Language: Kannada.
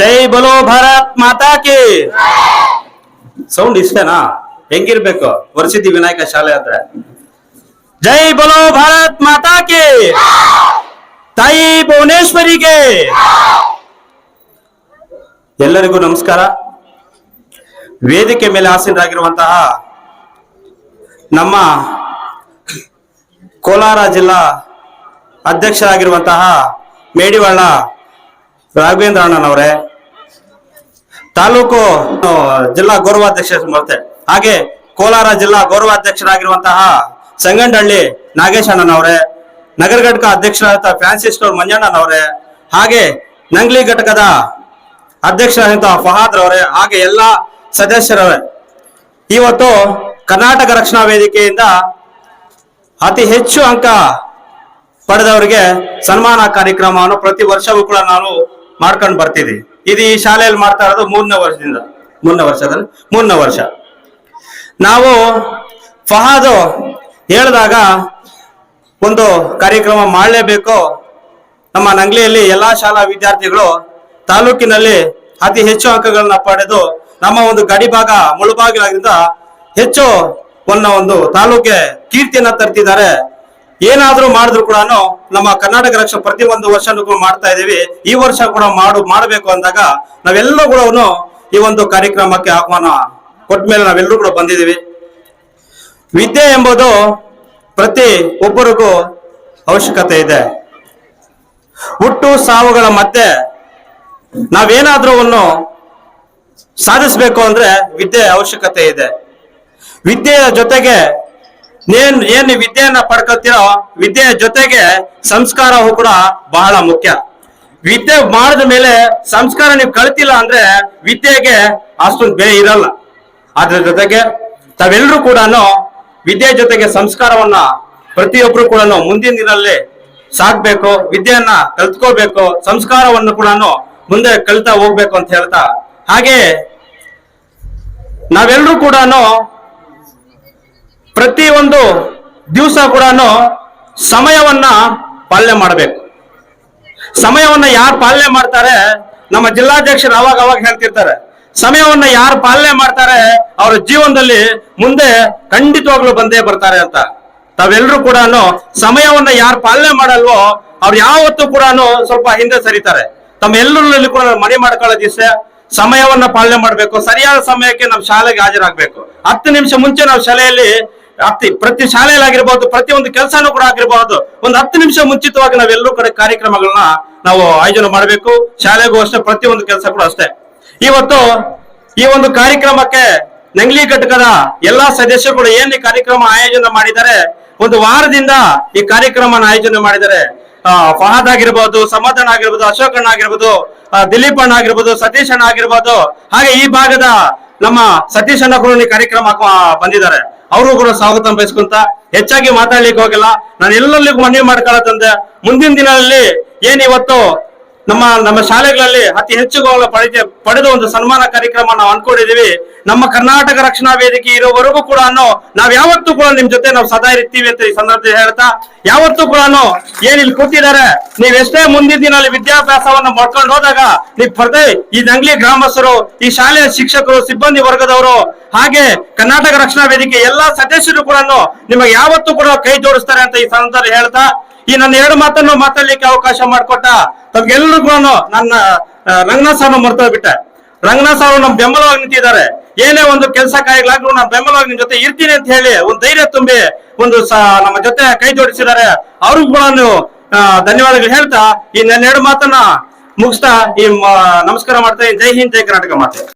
ಜೈ ಬಲೋ ಭಾರತ್ ಮಾತಾ ಕಿ. ಸೌಂಡ್ ಇಷ್ಟೇನಾ? ಹೆಂಗಿರ್ಬೇಕು? ವರ್ಷಿದ್ದಿ ವಿನಾಯಕ ಶಾಲೆ ಅಂದ್ರೆ ಜೈ ಬಲೋ ಭಾರತ್ ಮಾತಾ ಕಿ. ತಾಯಿ ಭುವನೇಶ್ವರಿಗೆ. ಎಲ್ಲರಿಗೂ ನಮಸ್ಕಾರ. ವೇದಿಕೆ ಮೇಲೆ ಆಸೀನರಾಗಿರುವಂತಹ ನಮ್ಮ ಕೋಲಾರ ಜಿಲ್ಲಾ ಅಧ್ಯಕ್ಷರಾಗಿರುವಂತಹ ಮೇಡಿವಾಳ ರಾಘವೇಂದ್ರ ಅಣ್ಣನವರೇ ತಾಲೂಕು ಜಿಲ್ಲಾ ಗೌರವಾಧ್ಯಕ್ಷ ಮತ್ತೆ ಹಾಗೆ ಕೋಲಾರ ಜಿಲ್ಲಾ ಗೌರವಾಧ್ಯಕ್ಷರಾಗಿರುವಂತಹ ಸಂಗಂಡಹಳ್ಳಿ ನಾಗೇಶಣ್ಣನವರೇ ನಗರ ಘಟಕ ಅಧ್ಯಕ್ಷರಾದ ಫ್ರಾನ್ಸಿಸ್ ಮಂಜಣ್ಣನವರೇ ಹಾಗೆ ನಂಗ್ಲಿ ಘಟಕದ ಅಧ್ಯಕ್ಷರಾದಂತಹ ಫಹಾದ್ ರವರೇ ಹಾಗೆ ಎಲ್ಲ ಸದಸ್ಯರವರೇ ಇವತ್ತು ಕರ್ನಾಟಕ ರಕ್ಷಣಾ ವೇದಿಕೆಯಿಂದ ಅತಿ ಹೆಚ್ಚು ಅಂಕ ಪಡೆದವರಿಗೆ ಸನ್ಮಾನ ಕಾರ್ಯಕ್ರಮವನ್ನು ಪ್ರತಿ ವರ್ಷವೂ ಕೂಡ ನಾವು ಮಾಡ್ಕೊಂಡು ಬರ್ತಿದ್ವಿ ಇದು ಈ ಶಾಲೆಯಲ್ಲಿ ಮಾಡ್ತಾ ಇರೋದು ಮೂರನೇ ವರ್ಷದಿಂದ. ಮೂರನೇ ವರ್ಷದಲ್ಲಿ? ಮೂರನೇ ವರ್ಷ. ನಾವು ಫಹಾದು ಹೇಳಿದಾಗ ಒಂದು ಕಾರ್ಯಕ್ರಮ ಮಾಡಲೇಬೇಕು? ನಮ್ಮ ನಂಗ್ಲಿಯಲ್ಲಿ ಎಲ್ಲಾ ಶಾಲಾ ವಿದ್ಯಾರ್ಥಿಗಳು ತಾಲೂಕಿನಲ್ಲಿ ಅತಿ ಹೆಚ್ಚು ಅಂಕಗಳನ್ನ ಪಡೆದು ನಮ್ಮ ಒಂದು ಗಡಿ ಭಾಗ ಮುಳುಬಾಗಿಲಾಗಿಂದ ಹೆಚ್ಚು ಒಂದು ತಾಲೂಕೆ ಕೀರ್ತಿಯನ್ನ ತರ್ತಿದ್ದಾರೆ. ಏನಾದ್ರೂ ಮಾಡಿದ್ರು ಕೂಡ ನಮ್ಮ ಕರ್ನಾಟಕ ರಕ್ಷ ಪ್ರತಿ ಒಂದು ವರ್ಷನೂ ಕೂಡ ಮಾಡ್ತಾ ಇದೀವಿ ಈ ವರ್ಷ ಕೂಡ ಮಾಡು, ಮಾಡಬೇಕು ಅಂದಾಗ ನಾವೆಲ್ಲರೂ ಕೂಡ ಈ ಒಂದು ಕಾರ್ಯಕ್ರಮಕ್ಕೆ ಆಹ್ವಾನ ಕೊಟ್ಟ ಮೇಲೆ ನಾವೆಲ್ಲರೂ ಕೂಡ ಬಂದಿದ್ದೀವಿ. ವಿದ್ಯೆ ಎಂಬುದು ಪ್ರತಿ ಒಬ್ಬರಿಗೂ ಅವಶ್ಯಕತೆ ಇದೆ. ಹುಟ್ಟು ಸಾವುಗಳ ಮತ್ತೆ ನಾವೇನಾದ್ರೂ ಸಾಧಿಸಬೇಕು ಅಂದ್ರೆ ವಿದ್ಯೆ ಅವಶ್ಯಕತೆ ಇದೆ. ವಿದ್ಯೆಯ ಜೊತೆಗೆ ಏನ್ ಏನ್ ವಿದ್ಯೆಯನ್ನ ಪಡ್ಕೊತೀರೋ, ವಿದ್ಯೆಯ ಜೊತೆಗೆ ಸಂಸ್ಕಾರವೂ ಕೂಡ ಬಹಳ ಮುಖ್ಯ. ವಿದ್ಯೆ ಮಾಡಿದ ಮೇಲೆ ಸಂಸ್ಕಾರ ನೀವು ಕಳ್ತಿಲ್ಲ ಅಂದ್ರೆ ವಿದ್ಯೆಗೆ ಅಷ್ಟೊಂದು ಬೇ ಇರಲ್ಲ. ಅದ್ರ ಜೊತೆಗೆ ತಾವೆಲ್ಲರೂ ಕೂಡ ವಿದ್ಯೆ ಜೊತೆಗೆ ಸಂಸ್ಕಾರವನ್ನ ಪ್ರತಿಯೊಬ್ರು ಕೂಡ ಮುಂದಿನ ದಿನದಲ್ಲಿ ಸಾಕ್ಬೇಕು, ವಿದ್ಯೆಯನ್ನ ಕಲ್ತ್ಕೋಬೇಕು ಸಂಸ್ಕಾರವನ್ನು ಕೂಡ ಮುಂದೆ ಕಲಿತಾ ಹೋಗ್ಬೇಕು ಅಂತ ಹೇಳ್ತಾ. ಹಾಗೆ ನಾವೆಲ್ಲರೂ ಕೂಡ ಪ್ರತಿ ಒಂದು ದಿವಸ ಕೂಡ ಸಮಯವನ್ನ ಪಾಲನೆ ಮಾಡಬೇಕು. ಸಮಯವನ್ನ ಯಾರು ಪಾಲನೆ ಮಾಡ್ತಾರೆ? ನಮ್ಮ ಜಿಲ್ಲಾಧ್ಯಕ್ಷರು ಅವಾಗ ಅವಾಗ ಹೇಳ್ತಿರ್ತಾರೆ. ಸಮಯವನ್ನ ಯಾರು ಪಾಲನೆ ಮಾಡ್ತಾರೆ? ಅವರ ಜೀವನದಲ್ಲಿ ಮುಂದೆ ಖಂಡಿತವಾಗ್ಲೂ ಬಂದೇ ಬರ್ತಾರೆ ಅಂತ. ತಾವೆಲ್ಲರೂ ಕೂಡ ಸಮಯವನ್ನ ಯಾರು ಪಾಲನೆ ಮಾಡಲ್ವೋ, ಅವ್ರು ಯಾವತ್ತೂ ಕೂಡ ಸ್ವಲ್ಪ ಹಿಂದೆ ಸರಿತಾರೆ. ತಮ್ಮ ಎಲ್ಲರಲ್ಲಿ ಕೂಡ ಮನೆ ಮಾಡ್ಕೊಳ್ಳೋ ದಿವಸ ಸಮಯವನ್ನ ಪಾಲನೆ ಮಾಡಬೇಕು. ಸರಿಯಾದ ಸಮಯಕ್ಕೆ ನಮ್ಮ ಶಾಲೆಗೆ ಹಾಜರಾಗಬೇಕು. ಹತ್ತು ನಿಮಿಷ ಮುಂಚೆ ನಾವು ಶಾಲೆಯಲ್ಲಿ ಹತ್ತಿ, ಪ್ರತಿ ಶಾಲೆಯಲ್ಲಿ ಆಗಿರಬಹುದು ಪ್ರತಿ ಒಂದು ಕೆಲಸನೂ ಕೂಡ ಆಗಿರಬಹುದು ಒಂದು ಹತ್ತು ನಿಮಿಷ ಮುಂಚಿತವಾಗಿ ನಾವೆಲ್ಲರೂ ಕಡೆ ಕಾರ್ಯಕ್ರಮಗಳನ್ನ ನಾವು ಆಯೋಜನೆ ಮಾಡಬೇಕು. ಶಾಲೆಗೂ ಅಷ್ಟೇ ಪ್ರತಿ ಒಂದು ಕೆಲಸ ಕೂಡ ಅಷ್ಟೇ. ಇವತ್ತು ಈ ಒಂದು ಕಾರ್ಯಕ್ರಮಕ್ಕೆ ನಂಗ್ಲಿ ಘಟಕದ ಎಲ್ಲಾ ಸದಸ್ಯರು ಕೂಡ ಏನ್ ಈ ಕಾರ್ಯಕ್ರಮ ಆಯೋಜನೆ ಮಾಡಿದ್ದಾರೆ, ಒಂದು ವಾರದಿಂದ ಈ ಕಾರ್ಯಕ್ರಮ ಆಯೋಜನೆ ಮಾಡಿದ್ದಾರೆ. ಫಹದ್ ಆಗಿರ್ಬೋದು, ಸಮಾಧಾನ ಆಗಿರ್ಬೋದು ಅಶೋಕಣ್ಣ ಆಗಿರ್ಬೋದು ದಿಲೀಪ್ ಅಣ್ಣ ಆಗಿರ್ಬೋದು, ಸತೀಶ್ ಅಣ್ಣ ಆಗಿರ್ಬೋದು, ಹಾಗೆ ಈ ಭಾಗದ ನಮ್ಮ ಸತೀಶ್ ಅಣ್ಣ ಕಾರ್ಯಕ್ರಮ ಬಂದಿದ್ದಾರೆ. ಅವರು ಕೂಡ ಸ್ವಾಗತ ಬಯಸ್ಕೊಂತ ಹೆಚ್ಚಾಗಿ ಮಾತಾಡ್ಲಿಕ್ಕೆ ಹೋಗಿಲ್ಲ. ನಾನು ಎಲ್ಲರಿಗೂ ಮನವಿ ಮಾಡ್ಕೊಳ್ಳೋದಂದ್ರೆ ಮುಂದಿನ ದಿನಗಳಲ್ಲಿ ಏನ್ ಇವತ್ತು ನಮ್ಮ ನಮ್ಮ ಶಾಲೆಗಳಲ್ಲಿ ಅತಿ ಹೆಚ್ಚು ಪಡೆದ ಒಂದು ಸನ್ಮಾನ ಕಾರ್ಯಕ್ರಮ ನಾವು ಅನ್ಕೊಂಡಿದೀವಿ ನಮ್ಮ ಕರ್ನಾಟಕ ರಕ್ಷಣಾ ವೇದಿಕೆ ಇರೋವರೆಗೂ ಕೂಡ ನಾವ್ ಯಾವತ್ತೂ ಕೂಡ ನಿಮ್ ಜೊತೆ ನಾವು ಸದಾ ಇರ್ತೀವಿ ಅಂತ ಈ ಸಂದರ್ಭದಲ್ಲಿ ಹೇಳ್ತಾ, ಯಾವತ್ತೂ ಕೂಡ ಏನ್ ಇಲ್ಲಿ ಕೂತಿದ್ದಾರೆ, ನೀವ್ ಎಷ್ಟೇ ಮುಂದಿನ ದಿನ ವಿದ್ಯಾಭ್ಯಾಸವನ್ನ ಮಾಡ್ಕೊಂಡು ಹೋದಾಗ ನೀವ್ ಬರ್ದೇ ಈ ನಂಗ್ಲಿ ಗ್ರಾಮಸ್ಥರು, ಈ ಶಾಲೆಯ ಶಿಕ್ಷಕರು, ಸಿಬ್ಬಂದಿ ವರ್ಗದವರು, ಹಾಗೆ ಕರ್ನಾಟಕ ರಕ್ಷಣಾ ವೇದಿಕೆ ಎಲ್ಲಾ ಸದಸ್ಯರು ಕೂಡ ನಿಮಗೆ ಯಾವತ್ತೂ ಕೂಡ ಕೈ ಜೋಡಿಸ್ತಾರೆ ಅಂತ ಈ ಸಂದರ್ಭದಲ್ಲಿ ಹೇಳ್ತಾ, ಈ ನನ್ನ ಎರಡು ಮಾತನ್ನು ಮಾತಾಡ್ಲಿಕ್ಕೆ ಅವಕಾಶ ಮಾಡಿಕೊಟ್ಟ ತಮ್ಗೆಲ್ಲರಿಗೂ ನನ್ನ ರಂಗನಾಥ ಸರ್ನ ಮರ್ತೋಗ್ಬಿಟ್ಟೆ. ರಂಗನಾಥ್ ಸರ್ ನಮ್ ಬೆಂಬಲವಾಗಿ ನಿಂತಿದ್ದಾರೆ. ಏನೇ ಒಂದು ಕೆಲಸ ಕಾರ್ಯಗಳಾಗ್ಲೂ ನಾನು ಬೆಂಬಲವಾಗಿ ನಿಮ್ ಜೊತೆ ಇರ್ತೀನಿ ಅಂತ ಹೇಳಿ ಒಂದು ಧೈರ್ಯ ತುಂಬಿ ಒಂದು ನಮ್ಮ ಜೊತೆ ಕೈ ಜೋಡಿಸಿದ್ದಾರೆ ಅವ್ರಿಗೂ ಕೂಡ ಧನ್ಯವಾದಗಳು ಹೇಳ್ತಾ, ಈ ನನ್ನೆರಡು ಮಾತನ್ನ ಮುಗಿಸ್ತಾ, ಈ ನಮಸ್ಕಾರ ಮಾಡ್ತಾ. ಜೈ ಹಿಂದ್, ಜೈ ಕರ್ನಾಟಕ ಮಾತೆ